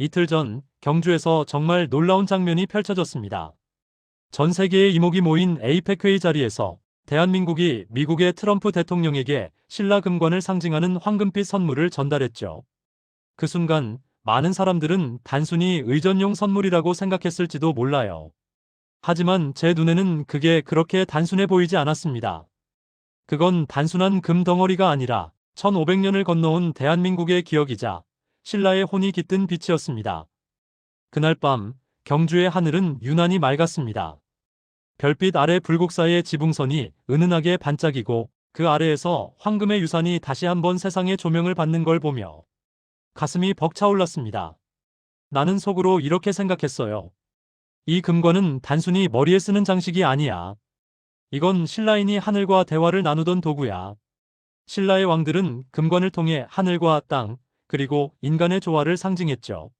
이틀 전 경주에서 정말 놀라운 장면이 펼쳐졌습니다. 전 세계의 이목이 모인 에이펙 회의 자리에서 대한민국이 미국의 트럼프 대통령에게 신라 금관을 상징하는 황금빛 선물을 전달했죠. 그 순간 많은 사람들은 단순히 의전용 선물이라고 생각했을지도 몰라요. 하지만 제 눈에는 그게 그렇게 단순해 보이지 않았습니다. 그건 단순한 금 덩어리가 아니라 1500년을 건너온 대한민국의 기억이자 신라의 혼이 깃든 빛이었습니다. 그날 밤 경주의 하늘은 유난히 맑았습니다. 별빛 아래 불국사의 지붕선이 은은하게 반짝이고 그 아래에서 황금의 유산이 다시 한번 세상의 조명을 받는 걸 보며 가슴이 벅차올랐습니다. 나는 속으로 이렇게 생각했어요. 이 금관은 단순히 머리에 쓰는 장식이 아니야. 이건 신라인이 하늘과 대화를 나누던 도구야. 신라의 왕들은 금관을 통해 하늘과 땅, 그리고 인간의 조화를 상징했죠.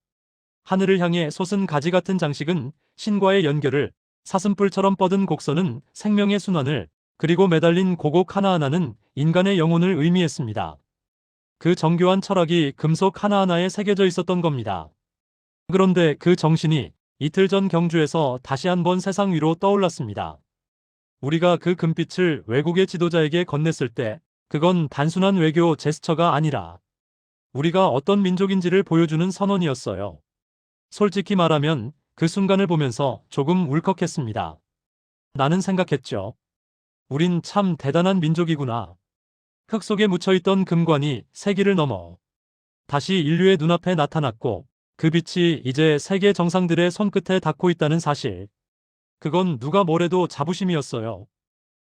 하늘을 향해 솟은 가지 같은 장식은 신과의 연결을, 사슴뿔처럼 뻗은 곡선은 생명의 순환을, 그리고 매달린 고곡 하나하나는 인간의 영혼을 의미했습니다. 그 정교한 철학이 금속 하나하나에 새겨져 있었던 겁니다. 그런데 그 정신이 이틀 전 경주에서 다시 한번 세상 위로 떠올랐습니다. 우리가 그 금빛을 외국의 지도자에게 건넸을 때 그건 단순한 외교 제스처가 아니라 우리가 어떤 민족인지를 보여주는 선언이었어요. 솔직히 말하면 그 순간을 보면서 조금 울컥했습니다. 나는 생각했죠. 우린 참 대단한 민족이구나. 흙 속에 묻혀있던 금관이 세기를 넘어 다시 인류의 눈앞에 나타났고 그 빛이 이제 세계 정상들의 손끝에 닿고 있다는 사실. 그건 누가 뭐래도 자부심이었어요.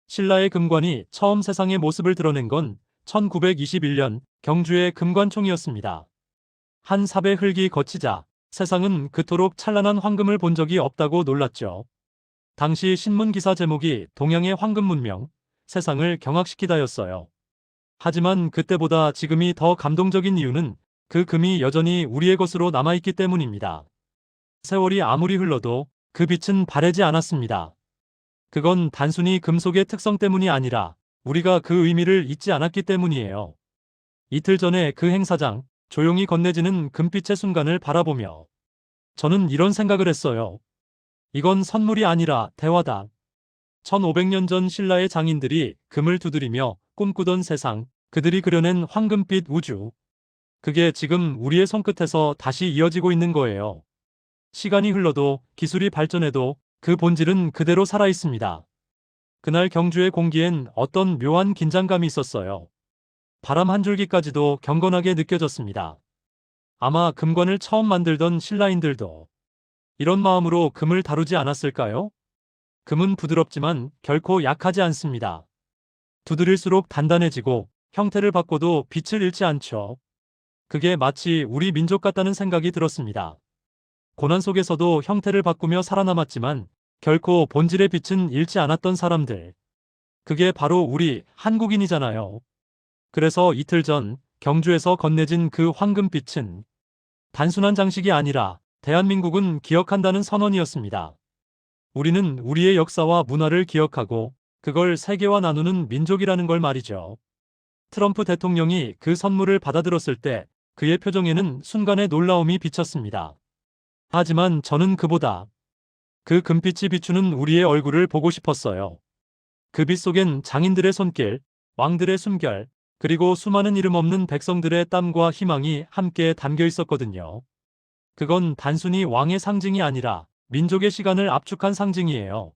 신라의 금관이 처음 세상의 모습을 드러낸 건 1921년 경주의 금관총이었습니다. 한 삽의 흙이 거치자 세상은 그토록 찬란한 황금을 본 적이 없다고 놀랐죠. 당시 신문 기사 제목이 동양의 황금 문명, 세상을 경악시키다였어요. 하지만 그때보다 지금이 더 감동적인 이유는 그 금이 여전히 우리의 것으로 남아있기 때문입니다. 세월이 아무리 흘러도 그 빛은 바래지 않았습니다. 그건 단순히 금속의 특성 때문이 아니라 우리가 그 의미를 잊지 않았기 때문이에요. 이틀 전에 그 행사장, 조용히 건네지는 금빛의 순간을 바라보며 저는 이런 생각을 했어요. 이건 선물이 아니라 대화다. 1500년 전 신라의 장인들이 금을 두드리며 꿈꾸던 세상, 그들이 그려낸 황금빛 우주. 그게 지금 우리의 손끝에서 다시 이어지고 있는 거예요. 시간이 흘러도 기술이 발전해도 그 본질은 그대로 살아 있습니다. 그날 경주의 공기엔 어떤 묘한 긴장감이 있었어요. 바람 한 줄기까지도 경건하게 느껴졌습니다. 아마 금관을 처음 만들던 신라인들도 이런 마음으로 금을 다루지 않았을까요? 금은 부드럽지만 결코 약하지 않습니다. 두드릴수록 단단해지고 형태를 바꿔도 빛을 잃지 않죠. 그게 마치 우리 민족 같다는 생각이 들었습니다. 고난 속에서도 형태를 바꾸며 살아남았지만 결코 본질의 빛은 잃지 않았던 사람들. 그게 바로 우리 한국인이잖아요. 그래서 이틀 전 경주에서 건네진 그 황금빛은 단순한 장식이 아니라 대한민국은 기억한다는 선언이었습니다. 우리는 우리의 역사와 문화를 기억하고 그걸 세계와 나누는 민족이라는 걸 말이죠. 트럼프 대통령이 그 선물을 받아들었을 때 그의 표정에는 순간의 놀라움이 비쳤습니다. 하지만 저는 그보다 그 금빛이 비추는 우리의 얼굴을 보고 싶었어요. 그 빛 속엔 장인들의 손길, 왕들의 숨결, 그리고 수많은 이름 없는 백성들의 땀과 희망이 함께 담겨 있었거든요. 그건 단순히 왕의 상징이 아니라 민족의 시간을 압축한 상징이에요.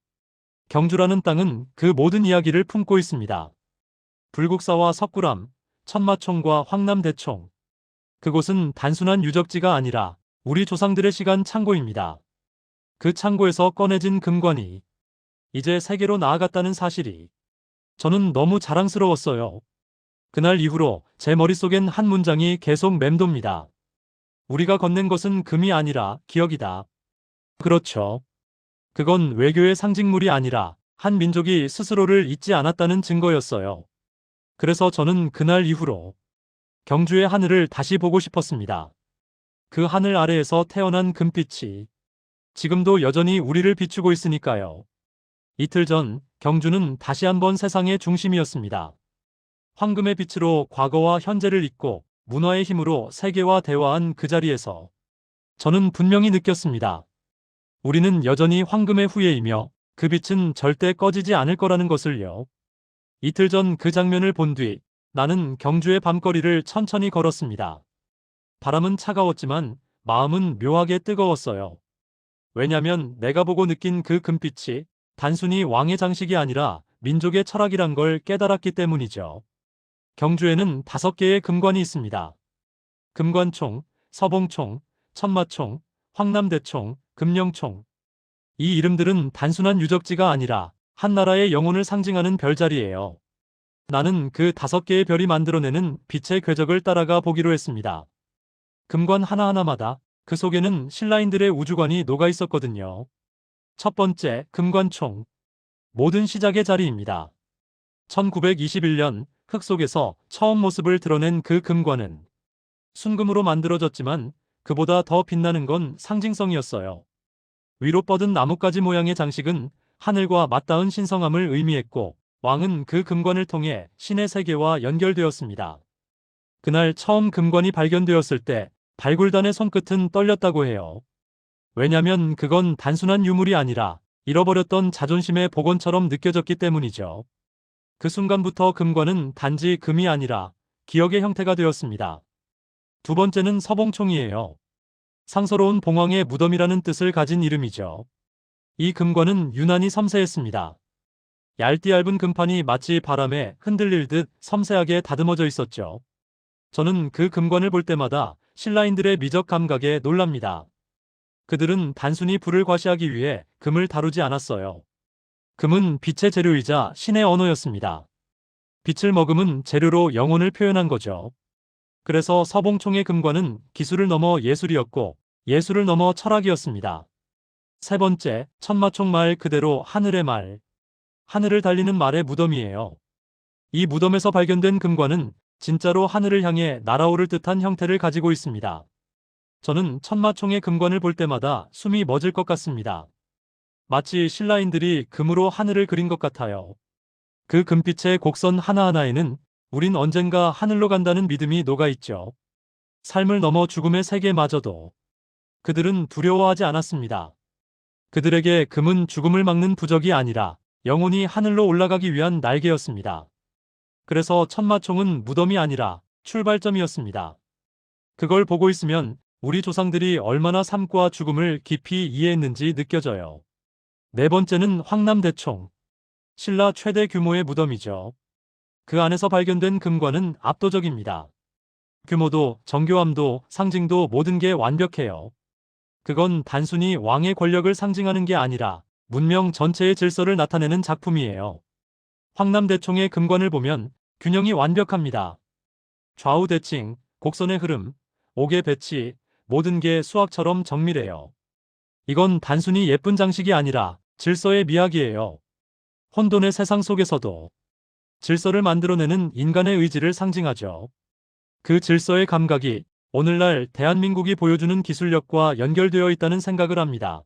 경주라는 땅은 그 모든 이야기를 품고 있습니다. 불국사와 석굴암, 천마총과 황남대총. 그곳은 단순한 유적지가 아니라 우리 조상들의 시간 창고입니다. 그 창고에서 꺼내진 금관이 이제 세계로 나아갔다는 사실이 저는 너무 자랑스러웠어요. 그날 이후로 제 머릿속엔 한 문장이 계속 맴돕니다. 우리가 건넨 것은 금이 아니라 기억이다. 그렇죠. 그건 외교의 상징물이 아니라 한 민족이 스스로를 잊지 않았다는 증거였어요. 그래서 저는 그날 이후로 경주의 하늘을 다시 보고 싶었습니다. 그 하늘 아래에서 태어난 금빛이 지금도 여전히 우리를 비추고 있으니까요. 이틀 전 경주는 다시 한번 세상의 중심이었습니다. 황금의 빛으로 과거와 현재를 잇고 문화의 힘으로 세계와 대화한 그 자리에서 저는 분명히 느꼈습니다. 우리는 여전히 황금의 후예이며 그 빛은 절대 꺼지지 않을 거라는 것을요. 이틀 전 그 장면을 본 뒤 나는 경주의 밤거리를 천천히 걸었습니다. 바람은 차가웠지만 마음은 묘하게 뜨거웠어요. 왜냐면 내가 보고 느낀 그 금빛이 단순히 왕의 장식이 아니라 민족의 철학이란 걸 깨달았기 때문이죠. 경주에는 다섯 개의 금관이 있습니다. 금관총, 서봉총, 천마총, 황남대총, 금령총. 이 이름들은 단순한 유적지가 아니라 한 나라의 영혼을 상징하는 별자리예요. 나는 그 다섯 개의 별이 만들어내는 빛의 궤적을 따라가 보기로 했습니다. 금관 하나하나마다 그 속에는 신라인들의 우주관이 녹아 있었거든요. 첫 번째, 금관총. 모든 시작의 자리입니다. 1921년 흙 속에서 처음 모습을 드러낸 그 금관은 순금으로 만들어졌지만 그보다 더 빛나는 건 상징성이었어요. 위로 뻗은 나뭇가지 모양의 장식은 하늘과 맞닿은 신성함을 의미했고 왕은 그 금관을 통해 신의 세계와 연결되었습니다. 그날 처음 금관이 발견되었을 때 발굴단의 손끝은 떨렸다고 해요. 왜냐면 그건 단순한 유물이 아니라 잃어버렸던 자존심의 복원처럼 느껴졌기 때문이죠. 그 순간부터 금관은 단지 금이 아니라 기억의 형태가 되었습니다. 두 번째는 서봉총이에요. 상서로운 봉황의 무덤이라는 뜻을 가진 이름이죠. 이 금관은 유난히 섬세했습니다. 얇디 얇은 금판이 마치 바람에 흔들릴 듯 섬세하게 다듬어져 있었죠. 저는 그 금관을 볼 때마다 신라인들의 미적 감각에 놀랍니다. 그들은 단순히 불을 과시하기 위해 금을 다루지 않았어요. 금은 빛의 재료이자 신의 언어였습니다. 빛을 머금은 재료로 영혼을 표현한 거죠. 그래서 서봉총의 금관은 기술을 넘어 예술이었고 예술을 넘어 철학이었습니다. 세 번째, 천마총 말 그대로 하늘의 말. 하늘을 달리는 말의 무덤이에요. 이 무덤에서 발견된 금관은 진짜로 하늘을 향해 날아오를 듯한 형태를 가지고 있습니다. 저는 천마총의 금관을 볼 때마다 숨이 멎을 것 같습니다. 마치 신라인들이 금으로 하늘을 그린 것 같아요. 그 금빛의 곡선 하나하나에는 우린 언젠가 하늘로 간다는 믿음이 녹아있죠. 삶을 넘어 죽음의 세계마저도 그들은 두려워하지 않았습니다. 그들에게 금은 죽음을 막는 부적이 아니라 영혼이 하늘로 올라가기 위한 날개였습니다. 그래서 천마총은 무덤이 아니라 출발점이었습니다. 그걸 보고 있으면 우리 조상들이 얼마나 삶과 죽음을 깊이 이해했는지 느껴져요. 네 번째는 황남대총. 신라 최대 규모의 무덤이죠. 그 안에서 발견된 금관은 압도적입니다. 규모도 정교함도 상징도 모든 게 완벽해요. 그건 단순히 왕의 권력을 상징하는 게 아니라 문명 전체의 질서를 나타내는 작품이에요. 황남대총의 금관을 보면 균형이 완벽합니다. 좌우 대칭, 곡선의 흐름, 옥의 배치, 모든 게 수학처럼 정밀해요. 이건 단순히 예쁜 장식이 아니라 질서의 미학이에요. 혼돈의 세상 속에서도 질서를 만들어내는 인간의 의지를 상징하죠. 그 질서의 감각이 오늘날 대한민국이 보여주는 기술력과 연결되어 있다는 생각을 합니다.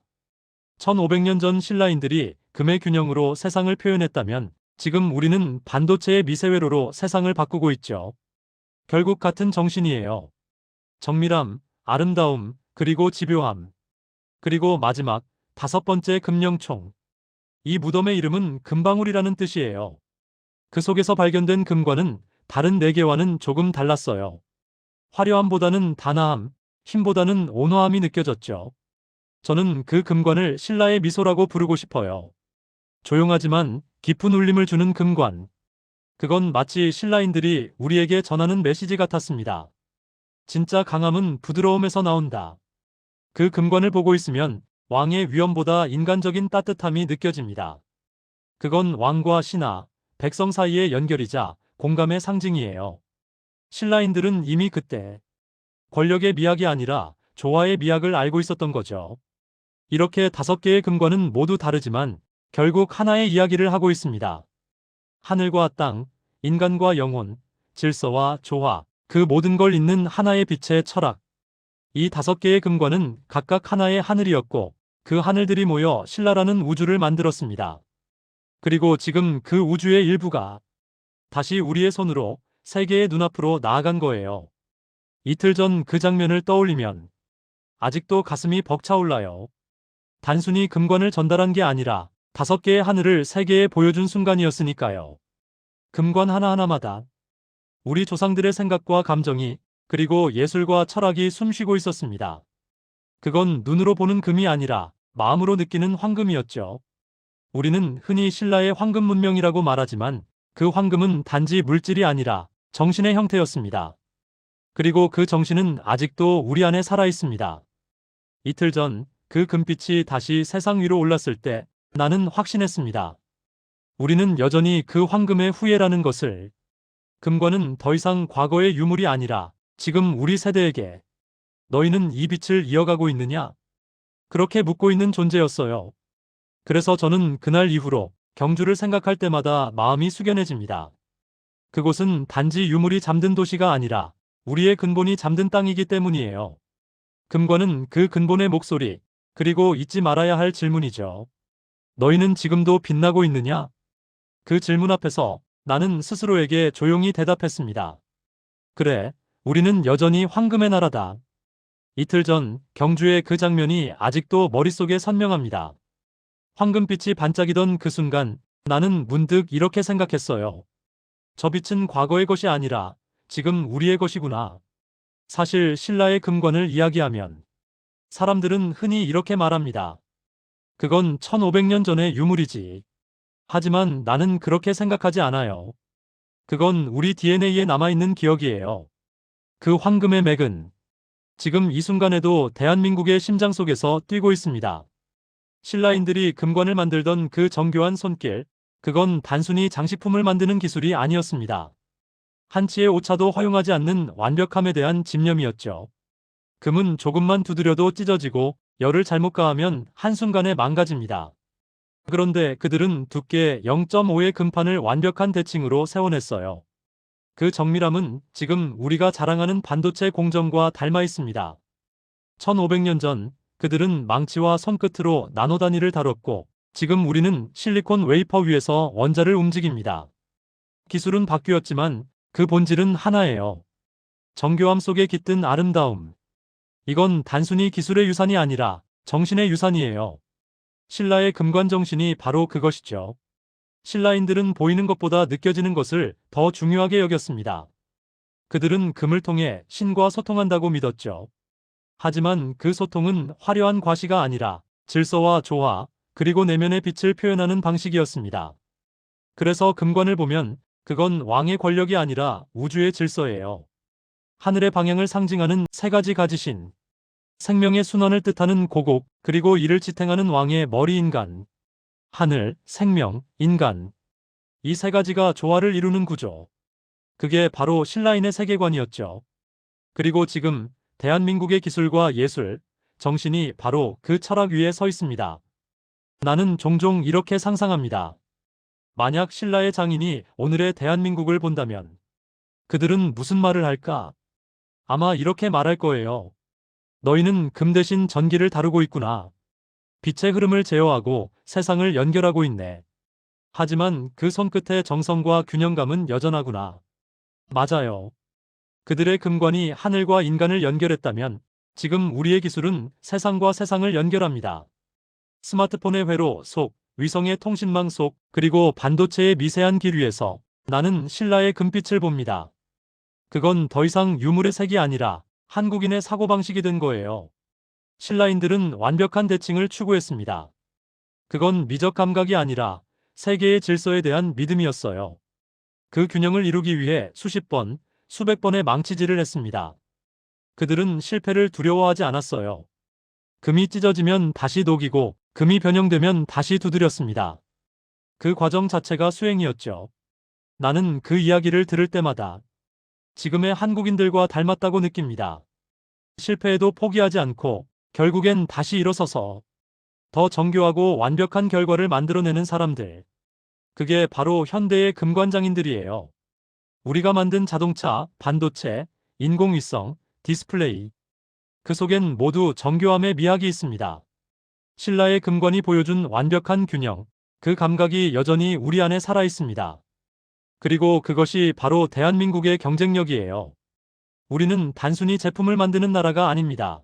1500년 전 신라인들이 금의 균형으로 세상을 표현했다면 지금 우리는 반도체의 미세회로로 세상을 바꾸고 있죠. 결국 같은 정신이에요. 정밀함, 아름다움, 그리고 집요함. 그리고 마지막 다섯 번째 금령총. 이 무덤의 이름은 금방울이라는 뜻이에요. 그 속에서 발견된 금관은 다른 네 개와는 조금 달랐어요. 화려함보다는 단아함, 힘보다는 온화함이 느껴졌죠. 저는 그 금관을 신라의 미소라고 부르고 싶어요. 조용하지만 깊은 울림을 주는 금관. 그건 마치 신라인들이 우리에게 전하는 메시지 같았습니다. 진짜 강함은 부드러움에서 나온다. 그 금관을 보고 있으면 왕의 위엄보다 인간적인 따뜻함이 느껴집니다. 그건 왕과 신하, 백성 사이의 연결이자 공감의 상징이에요. 신라인들은 이미 그때 권력의 미학이 아니라 조화의 미학을 알고 있었던 거죠. 이렇게 다섯 개의 금관은 모두 다르지만 결국 하나의 이야기를 하고 있습니다. 하늘과 땅, 인간과 영혼, 질서와 조화, 그 모든 걸 잇는 하나의 빛의 철학. 이 다섯 개의 금관은 각각 하나의 하늘이었고 그 하늘들이 모여 신라라는 우주를 만들었습니다. 그리고 지금 그 우주의 일부가 다시 우리의 손으로 세계의 눈앞으로 나아간 거예요. 이틀 전 그 장면을 떠올리면 아직도 가슴이 벅차올라요. 단순히 금관을 전달한 게 아니라 다섯 개의 하늘을 세계에 보여준 순간이었으니까요. 금관 하나하나마다 우리 조상들의 생각과 감정이 그리고 예술과 철학이 숨쉬고 있었습니다. 그건 눈으로 보는 금이 아니라 마음으로 느끼는 황금이었죠. 우리는 흔히 신라의 황금 문명이라고 말하지만 그 황금은 단지 물질이 아니라 정신의 형태였습니다. 그리고 그 정신은 아직도 우리 안에 살아 있습니다. 이틀 전 그 금빛이 다시 세상 위로 올랐을 때 나는 확신했습니다. 우리는 여전히 그 황금의 후예라는 것을 금관은 더 이상 과거의 유물이 아니라 지금 우리 세대에게 너희는 이 빛을 이어가고 있느냐? 그렇게 묻고 있는 존재였어요. 그래서 저는 그날 이후로 경주를 생각할 때마다 마음이 숙연해집니다. 그곳은 단지 유물이 잠든 도시가 아니라 우리의 근본이 잠든 땅이기 때문이에요. 금관은 그 근본의 목소리, 그리고 잊지 말아야 할 질문이죠. 너희는 지금도 빛나고 있느냐? 그 질문 앞에서 나는 스스로에게 조용히 대답했습니다. 그래, 우리는 여전히 황금의 나라다. 이틀 전 경주의 그 장면이 아직도 머릿속에 선명합니다. 황금빛이 반짝이던 그 순간 나는 문득 이렇게 생각했어요. 저 빛은 과거의 것이 아니라 지금 우리의 것이구나. 사실 신라의 금관을 이야기하면 사람들은 흔히 이렇게 말합니다. 그건 1500년 전의 유물이지. 하지만 나는 그렇게 생각하지 않아요. 그건 우리 DNA에 남아있는 기억이에요. 그 황금의 맥은 지금 이 순간에도 대한민국의 심장 속에서 뛰고 있습니다. 신라인들이 금관을 만들던 그 정교한 손길, 그건 단순히 장식품을 만드는 기술이 아니었습니다. 한치의 오차도 허용하지 않는 완벽함에 대한 집념이었죠. 금은 조금만 두드려도 찢어지고 열을 잘못 가하면 한순간에 망가집니다. 그런데 그들은 두께 0.5의 금판을 완벽한 대칭으로 세워냈어요. 그 정밀함은 지금 우리가 자랑하는 반도체 공정과 닮아 있습니다. 1500년 전 그들은 망치와 손끝으로 나노 단위를 다뤘고 지금 우리는 실리콘 웨이퍼 위에서 원자를 움직입니다. 기술은 바뀌었지만 그 본질은 하나예요. 정교함 속에 깃든 아름다움. 이건 단순히 기술의 유산이 아니라 정신의 유산이에요. 신라의 금관 정신이 바로 그것이죠. 신라인들은 보이는 것보다 느껴지는 것을 더 중요하게 여겼습니다. 그들은 금을 통해 신과 소통한다고 믿었죠. 하지만 그 소통은 화려한 과시가 아니라 질서와 조화, 그리고 내면의 빛을 표현하는 방식이었습니다. 그래서 금관을 보면 그건 왕의 권력이 아니라 우주의 질서예요. 하늘의 방향을 상징하는 세 가지 가지신, 생명의 순환을 뜻하는 고곡, 그리고 이를 지탱하는 왕의 머리 인간. 하늘, 생명, 인간. 이 세 가지가 조화를 이루는 구조. 그게 바로 신라인의 세계관이었죠. 그리고 지금 대한민국의 기술과 예술, 정신이 바로 그 철학 위에 서 있습니다. 나는 종종 이렇게 상상합니다. 만약 신라의 장인이 오늘의 대한민국을 본다면 그들은 무슨 말을 할까? 아마 이렇게 말할 거예요. 너희는 금 대신 전기를 다루고 있구나. 빛의 흐름을 제어하고 세상을 연결하고 있네. 하지만 그 손끝의 정성과 균형감은 여전하구나. 맞아요. 그들의 금관이 하늘과 인간을 연결했다면 지금 우리의 기술은 세상과 세상을 연결합니다. 스마트폰의 회로 속, 위성의 통신망 속, 그리고 반도체의 미세한 길 위에서 나는 신라의 금빛을 봅니다. 그건 더 이상 유물의 색이 아니라 한국인의 사고방식이 된 거예요. 신라인들은 완벽한 대칭을 추구했습니다. 그건 미적 감각이 아니라 세계의 질서에 대한 믿음이었어요. 그 균형을 이루기 위해 수십 번, 수백 번의 망치질을 했습니다. 그들은 실패를 두려워하지 않았어요. 금이 찢어지면 다시 녹이고 금이 변형되면 다시 두드렸습니다. 그 과정 자체가 수행이었죠. 나는 그 이야기를 들을 때마다 지금의 한국인들과 닮았다고 느낍니다. 실패해도 포기하지 않고 결국엔 다시 일어서서 더 정교하고 완벽한 결과를 만들어내는 사람들. 그게 바로 현대의 금관장인들이에요. 우리가 만든 자동차, 반도체, 인공위성, 디스플레이. 그 속엔 모두 정교함의 미학이 있습니다. 신라의 금관이 보여준 완벽한 균형, 그 감각이 여전히 우리 안에 살아 있습니다. 그리고 그것이 바로 대한민국의 경쟁력이에요. 우리는 단순히 제품을 만드는 나라가 아닙니다.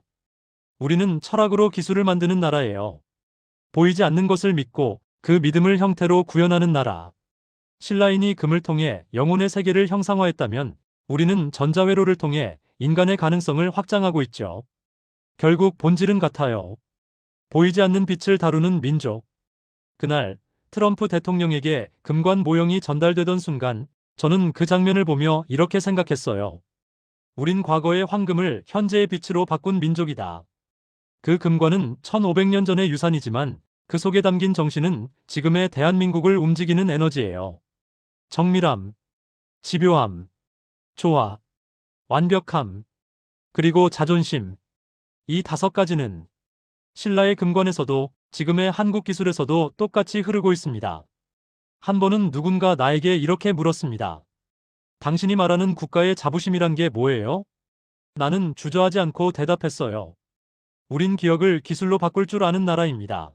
우리는 철학으로 기술을 만드는 나라예요. 보이지 않는 것을 믿고 그 믿음을 형태로 구현하는 나라. 신라인이 금을 통해 영혼의 세계를 형상화했다면 우리는 전자회로를 통해 인간의 가능성을 확장하고 있죠. 결국 본질은 같아요. 보이지 않는 빛을 다루는 민족. 그날 트럼프 대통령에게 금관 모형이 전달되던 순간 저는 그 장면을 보며 이렇게 생각했어요. 우린 과거의 황금을 현재의 빛으로 바꾼 민족이다. 그 금관은 1500년 전의 유산이지만 그 속에 담긴 정신은 지금의 대한민국을 움직이는 에너지예요. 정밀함, 집요함, 조화, 완벽함, 그리고 자존심. 이 다섯 가지는 신라의 금관에서도 지금의 한국 기술에서도 똑같이 흐르고 있습니다. 한 번은 누군가 나에게 이렇게 물었습니다. 당신이 말하는 국가의 자부심이란 게 뭐예요? 나는 주저하지 않고 대답했어요. 우린 기억을 기술로 바꿀 줄 아는 나라입니다.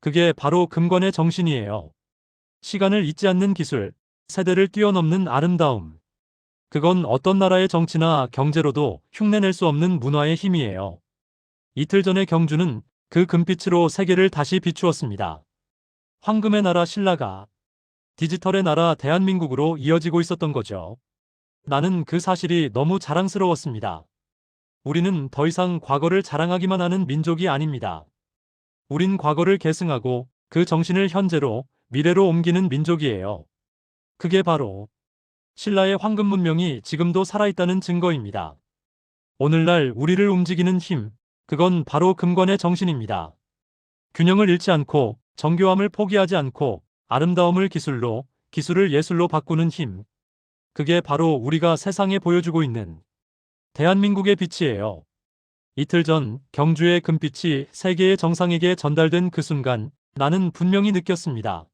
그게 바로 금관의 정신이에요. 시간을 잊지 않는 기술, 세대를 뛰어넘는 아름다움. 그건 어떤 나라의 정치나 경제로도 흉내낼 수 없는 문화의 힘이에요. 이틀 전에 경주는 그 금빛으로 세계를 다시 비추었습니다. 황금의 나라 신라가 디지털의 나라 대한민국으로 이어지고 있었던 거죠. 나는 그 사실이 너무 자랑스러웠습니다. 우리는 더 이상 과거를 자랑하기만 하는 민족이 아닙니다. 우린 과거를 계승하고 그 정신을 현재로 미래로 옮기는 민족이에요. 그게 바로 신라의 황금 문명이 지금도 살아있다는 증거입니다. 오늘날 우리를 움직이는 힘, 그건 바로 금관의 정신입니다. 균형을 잃지 않고 정교함을 포기하지 않고 아름다움을 기술로, 기술을 예술로 바꾸는 힘. 그게 바로 우리가 세상에 보여주고 있는 대한민국의 빛이에요. 이틀 전 경주의 금빛이 세계의 정상에게 전달된 그 순간 나는 분명히 느꼈습니다.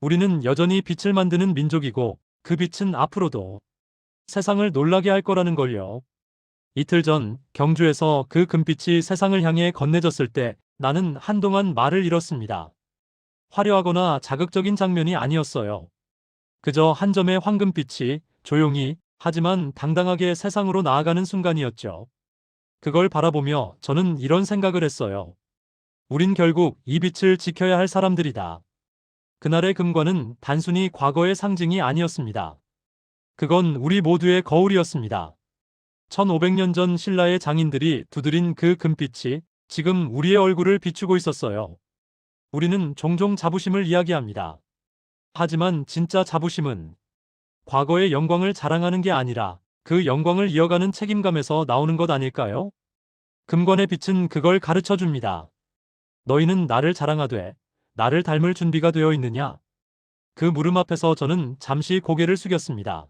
우리는 여전히 빛을 만드는 민족이고 그 빛은 앞으로도 세상을 놀라게 할 거라는 걸요. 이틀 전 경주에서 그 금빛이 세상을 향해 건네졌을 때 나는 한동안 말을 잃었습니다. 화려하거나 자극적인 장면이 아니었어요. 그저 한 점의 황금빛이 조용히 하지만 당당하게 세상으로 나아가는 순간이었죠. 그걸 바라보며 저는 이런 생각을 했어요. 우린 결국 이 빛을 지켜야 할 사람들이다. 그날의 금관은 단순히 과거의 상징이 아니었습니다. 그건 우리 모두의 거울이었습니다. 1500년 전 신라의 장인들이 두드린 그 금빛이 지금 우리의 얼굴을 비추고 있었어요. 우리는 종종 자부심을 이야기합니다. 하지만 진짜 자부심은 과거의 영광을 자랑하는 게 아니라 그 영광을 이어가는 책임감에서 나오는 것 아닐까요? 금관의 빛은 그걸 가르쳐 줍니다. 너희는 나를 자랑하되 나를 닮을 준비가 되어 있느냐? 그 물음 앞에서 저는 잠시 고개를 숙였습니다.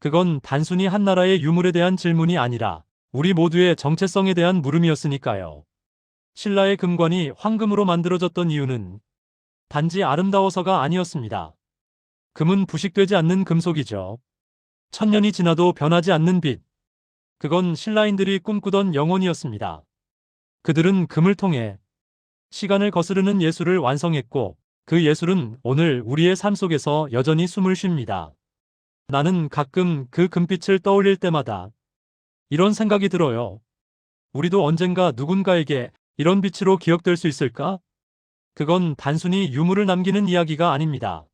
그건 단순히 한 나라의 유물에 대한 질문이 아니라 우리 모두의 정체성에 대한 물음이었으니까요. 신라의 금관이 황금으로 만들어졌던 이유는 단지 아름다워서가 아니었습니다. 금은 부식되지 않는 금속이죠. 천년이 지나도 변하지 않는 빛. 그건 신라인들이 꿈꾸던 영혼이었습니다. 그들은 금을 통해 시간을 거스르는 예술을 완성했고 그 예술은 오늘 우리의 삶 속에서 여전히 숨을 쉽니다. 나는 가끔 그 금빛을 떠올릴 때마다 이런 생각이 들어요. 우리도 언젠가 누군가에게 이런 빛으로 기억될 수 있을까? 그건 단순히 유물을 남기는 이야기가 아닙니다.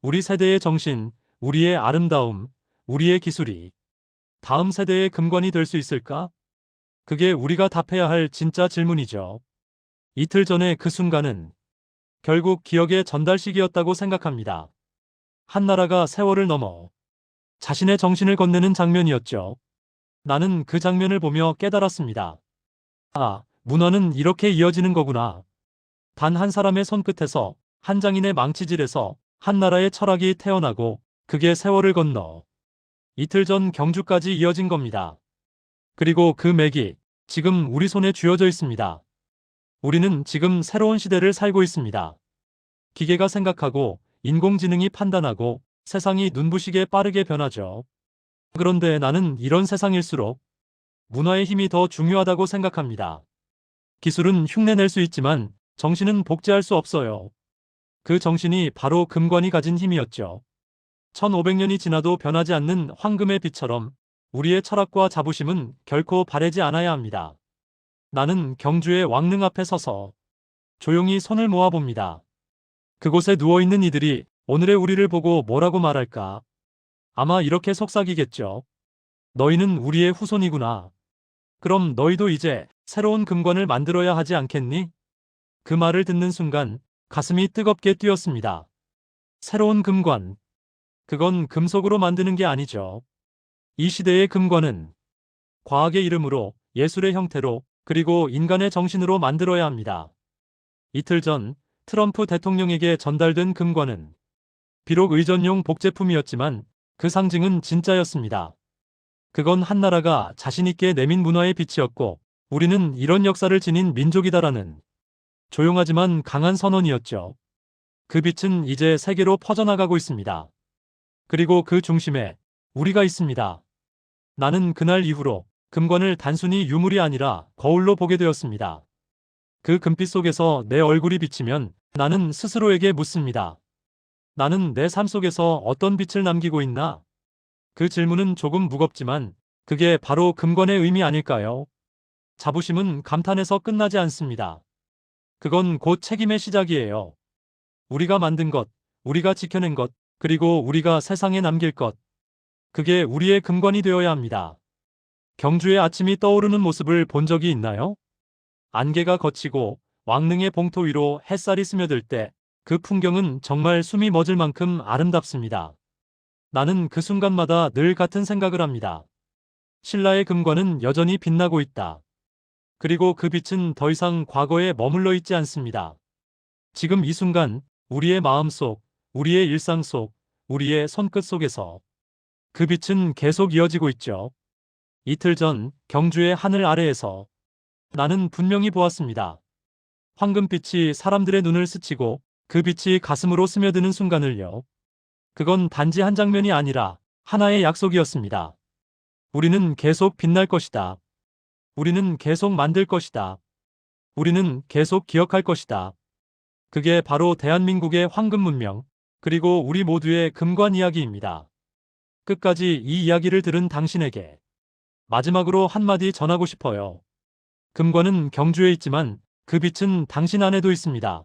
우리 세대의 정신, 우리의 아름다움, 우리의 기술이 다음 세대의 금관이 될 수 있을까? 그게 우리가 답해야 할 진짜 질문이죠. 이틀 전의 그 순간은 결국 기억의 전달식이었다고 생각합니다. 한 나라가 세월을 넘어 자신의 정신을 건네는 장면이었죠. 나는 그 장면을 보며 깨달았습니다. 아, 문화는 이렇게 이어지는 거구나. 단 한 사람의 손끝에서, 한 장인의 망치질에서 한 나라의 철학이 태어나고 그게 세월을 건너 이틀 전 경주까지 이어진 겁니다. 그리고 그 맥이 지금 우리 손에 쥐어져 있습니다. 우리는 지금 새로운 시대를 살고 있습니다. 기계가 생각하고 인공지능이 판단하고 세상이 눈부시게 빠르게 변하죠. 그런데 나는 이런 세상일수록 문화의 힘이 더 중요하다고 생각합니다. 기술은 흉내낼 수 있지만 정신은 복제할 수 없어요. 그 정신이 바로 금관이 가진 힘이었죠. 1500년이 지나도 변하지 않는 황금의 빛처럼 우리의 철학과 자부심은 결코 바래지 않아야 합니다. 나는 경주의 왕릉 앞에 서서 조용히 손을 모아봅니다. 그곳에 누워있는 이들이 오늘의 우리를 보고 뭐라고 말할까? 아마 이렇게 속삭이겠죠. 너희는 우리의 후손이구나. 그럼 너희도 이제 새로운 금관을 만들어야 하지 않겠니? 그 말을 듣는 순간 가슴이 뜨겁게 뛰었습니다. 새로운 금관. 그건 금속으로 만드는 게 아니죠. 이 시대의 금관은 과학의 이름으로 예술의 형태로 그리고 인간의 정신으로 만들어야 합니다. 이틀 전 트럼프 대통령에게 전달된 금관은 비록 의전용 복제품이었지만 그 상징은 진짜였습니다. 그건 한 나라가 자신있게 내민 문화의 빛이었고 우리는 이런 역사를 지닌 민족이다라는 조용하지만 강한 선언이었죠. 그 빛은 이제 세계로 퍼져나가고 있습니다. 그리고 그 중심에 우리가 있습니다. 나는 그날 이후로 금관을 단순히 유물이 아니라 거울로 보게 되었습니다. 그 금빛 속에서 내 얼굴이 비치면 나는 스스로에게 묻습니다. 나는 내 삶 속에서 어떤 빛을 남기고 있나? 그 질문은 조금 무겁지만 그게 바로 금관의 의미 아닐까요? 자부심은 감탄에서 끝나지 않습니다. 그건 곧 책임의 시작이에요. 우리가 만든 것, 우리가 지켜낸 것, 그리고 우리가 세상에 남길 것. 그게 우리의 금관이 되어야 합니다. 경주의 아침이 떠오르는 모습을 본 적이 있나요? 안개가 걷히고 왕릉의 봉토 위로 햇살이 스며들 때 그 풍경은 정말 숨이 멎을 만큼 아름답습니다. 나는 그 순간마다 늘 같은 생각을 합니다. 신라의 금관은 여전히 빛나고 있다. 그리고 그 빛은 더 이상 과거에 머물러 있지 않습니다. 지금 이 순간 우리의 마음 속, 우리의 일상 속, 우리의 손끝 속에서 그 빛은 계속 이어지고 있죠. 이틀 전 경주의 하늘 아래에서 나는 분명히 보았습니다. 황금빛이 사람들의 눈을 스치고 그 빛이 가슴으로 스며드는 순간을요. 그건 단지 한 장면이 아니라 하나의 약속이었습니다. 우리는 계속 빛날 것이다. 우리는 계속 만들 것이다. 우리는 계속 기억할 것이다. 그게 바로 대한민국의 황금 문명, 그리고 우리 모두의 금관 이야기입니다. 끝까지 이 이야기를 들은 당신에게 마지막으로 한마디 전하고 싶어요. 금관은 경주에 있지만 그 빛은 당신 안에도 있습니다.